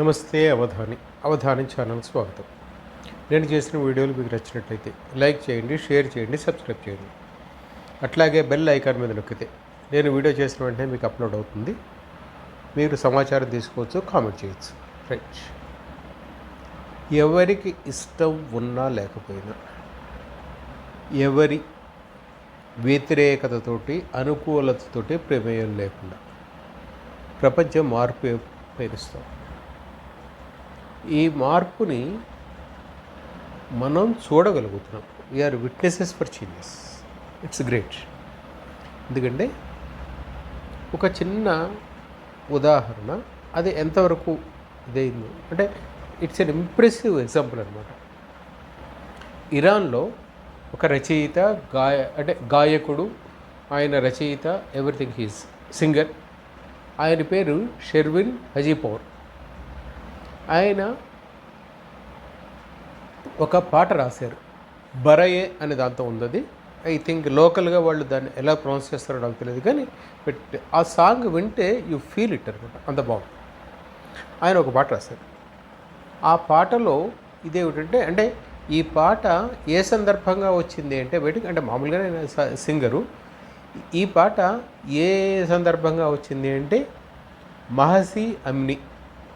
నమస్తే అవధాని అవధాని ఛానల్ స్వాగతం. నేను చేసిన వీడియోలు మీకు నచ్చినట్లయితే లైక్ చేయండి షేర్ చేయండి సబ్స్క్రైబ్ చేయండి. అట్లాగే బెల్ ఐకాన్ మీద నొక్కితే నేను వీడియో చేసిన వెంటనే మీకు అప్లోడ్ అవుతుంది. మీరు సమాచారం తీసుకోవచ్చు కామెంట్ చేయొచ్చు. రైట్. ఎవరికి ఇష్టం ఉన్నా లేకపోయినా ఎవరి వ్యతిరేకతతోటి అనుకూలతతోటి ప్రమేయం లేకుండా ప్రపంచం మార్పు పేరుస్తాం ఈ మార్పుని మనం చూడగలుగుతున్నాం. We are witnesses for changes it's great ఎందుకంటే ఒక చిన్న ఉదాహరణ అది ఎంతవరకు ఇదైందో. అంటే ఇట్స్ ఎన్ ఇంప్రెసివ్ ఎగ్జాంపుల్ అనమాట ఇరాన్లో ఒక రచయిత గాయ అంటే గాయకుడు ఆయన రచయిత ఎవ్రీథింగ్ హీస్ సింగర్ ఆయన పేరు షెర్విన్ హజీపౌర్. ఆయన ఒక పాట రాశారు. బరయే అనే దాంతో ఉంది ఐ థింక్ లోకల్గా వాళ్ళు దాన్ని ఎలా ప్రొనౌన్స్ చేస్తారో నాకు తెలియదు కానీ బట్ ఆ సాంగ్ వింటే యూ ఫీల్ ఇట్ అనమాట అంత బాగుంది. ఆయన ఒక పాట రాశారు. ఆ పాటలో ఇదేమిటంటే అంటే ఈ పాట ఏ సందర్భంగా వచ్చింది అంటే బయటకు అంటే మామూలుగా నేను స- సింగరు. ఈ పాట ఏ సందర్భంగా వచ్చింది అంటే మహసి అమ్ని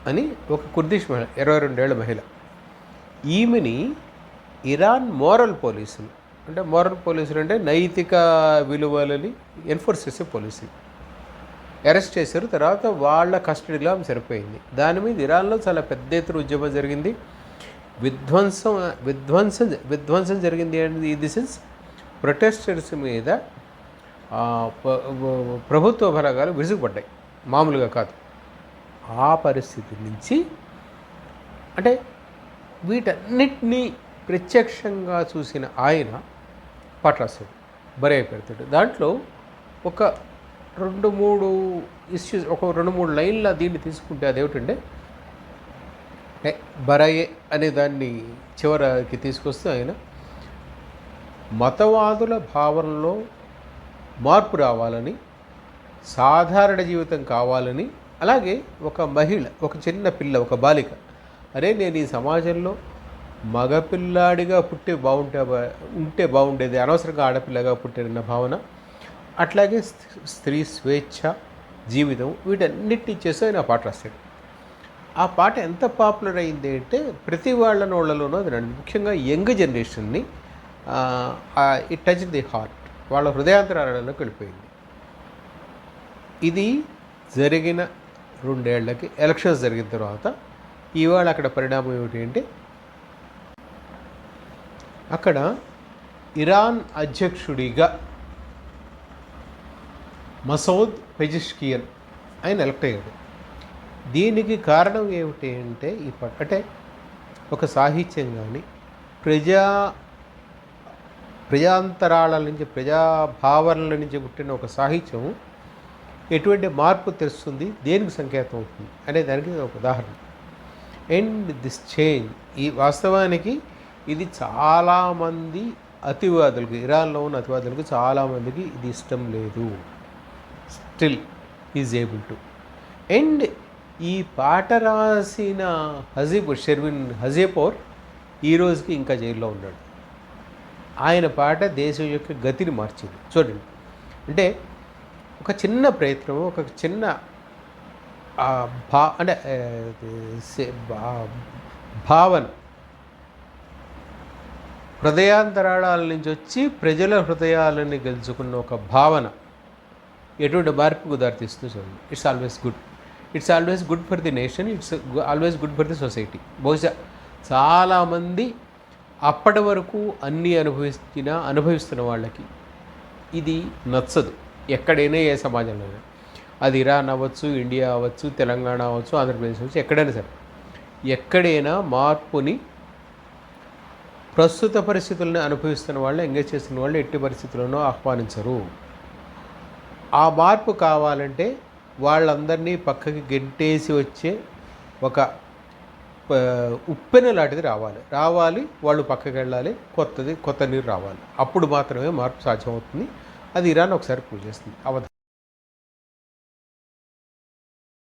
అని ఒక కుర్దిష్ మహిళ ఇరవై రెండేళ్ళ మహిళ. ఈమెని ఇరాన్ మోరల్ పోలీసులు అంటే మోరల్ పోలీసులు అంటే నైతిక విలువలని ఎన్ఫోర్స్ చేసే పోలీసులు. అరెస్ట్ చేశారు తర్వాత వాళ్ళ కస్టడీలో ఆమె సరిపోయింది. దాని మీద ఇరాన్లో చాలా పెద్ద ఎత్తున ఉద్యమం జరిగింది. విధ్వంసం విధ్వంసం విధ్వంసం జరిగింది అనేది ఇది సెన్స్ ప్రొటెస్టర్స్ మీద ప్రభుత్వ బలగాలు విసుగుపడ్డాయి మామూలుగా కాదు. ఆ పరిస్థితి నుంచి అంటే వీటన్నిటినీ ప్రత్యక్షంగా చూసిన ఆయన పాట బరే పెడతాడు. దాంట్లో ఒక రెండు మూడు ఇష్యూస్ ఒక రెండు మూడు లైన్ల దీన్ని తీసుకుంటే అదేమిటంటే బరాయే బరయే అనే దాన్ని చివరికి తీసుకొస్తే ఆయన మతవాదుల భావనలో మార్పు రావాలని సాధారణ జీవితం కావాలని అలాగే ఒక మహిళ ఒక చిన్న పిల్ల ఒక బాలిక. అరే నేను ఈ సమాజంలో మగపిల్లాడిగా పుట్టే బాగుంటే బా- ఉంటే బాగుండేది అనవసరంగా ఆడపిల్లగా పుట్టిన భావన అట్లాగే స్త్రీ స్వేచ్ఛ జీవితం వీటన్నిటిని చేస్తూ ఆయన ఆ పాట రాశాడు ఆ పాట ఎంత పాపులర్ అయింది అంటే ప్రతి వాళ్ళ నోళ్ళలోనూ అది ముఖ్యంగా యంగ్ జనరేషన్ని ఇట్ టచ్ ది హార్ట్ వాళ్ళ హృదయాంతరాలలోకి వెళ్ళిపోయింది. ఇది జరిగిన రెండేళ్ళకి ఎలక్షన్స్ జరిగిన తర్వాత ఇవాళ అక్కడ పరిణామం ఏమిటి అంటే అక్కడ ఇరాన్ అధ్యక్షుడిగా మసౌద్ పెజిష్కియన్ ఆయన ఎలక్ట్ అయ్యాడు. దీనికి కారణం ఏమిటి అంటే ఈ అంటే ఒక సాహిత్యం కానీ ప్రజా ప్రజాంతరాల నుంచి ప్రజాభావనల నుంచి పుట్టిన ఒక సాహిత్యం ఎటువంటి మార్పు తెస్తుంది దేనికి సంకేతం అవుతుంది? అనే దానికి ఒక ఉదాహరణ. అండ్ దిస్ చేంజ్ ఈ వాస్తవానికి ఇది చాలామంది అతివాదులకు ఇరాన్లో ఉన్న అతివాదులకు చాలామందికి ఇది ఇష్టం లేదు. Still is able to and ఈ పాట రాసిన హజీపూర్ షెర్విన్ హజీపూర్ ఈ రోజుకి ఇంకా జైల్లో ఉన్నాడు. ఆయన పాట దేశం యొక్క గతిని మార్చింది. చూడండి. అంటే ఒక చిన్న ప్రయత్నం ఒక చిన్న భా అంటే భావన. హృదయాంతరాళాల నుంచి వచ్చి ప్రజల హృదయాలని గెలుచుకున్న ఒక భావన. ఎటువంటి మార్పుకు దారితీస్తూ చూడండి. It's always good it's always good for the nation it's always good for the society బహుశా చాలామంది అప్పటి వరకు అన్నీ అనుభవించిన అనుభవిస్తున్న వాళ్ళకి ఇది నచ్చదు. ఎక్కడైనా ఏ సమాజంలో అది ఇరాన్ అవ్వచ్చు ఇండియా అవ్వచ్చు తెలంగాణ అవ్వచ్చు ఆంధ్రప్రదేశ్ అవ్వచ్చు ఎక్కడైనా సరే. ఎక్కడైనా మార్పుని ప్రస్తుత పరిస్థితులను అనుభవిస్తున్న వాళ్ళు ఎంగేజ్ చేస్తున్న వాళ్ళు ఎట్టి పరిస్థితుల్లోనూ ఆహ్వానించరు. ఆ మార్పు కావాలంటే వాళ్ళందరినీ పక్కకి గెంటేసి వచ్చే ఒక ఉప్పెన లాంటిది రావాలి. రావాలి వాళ్ళు పక్కకి వెళ్ళాలి కొత్తది కొత్త నీరు రావాలి. అప్పుడు మాత్రమే మార్పు సాధ్యమవుతుంది. అది ఇరాన్ ఒకసారి ప్రూవ్ చేస్తుంది. అవధ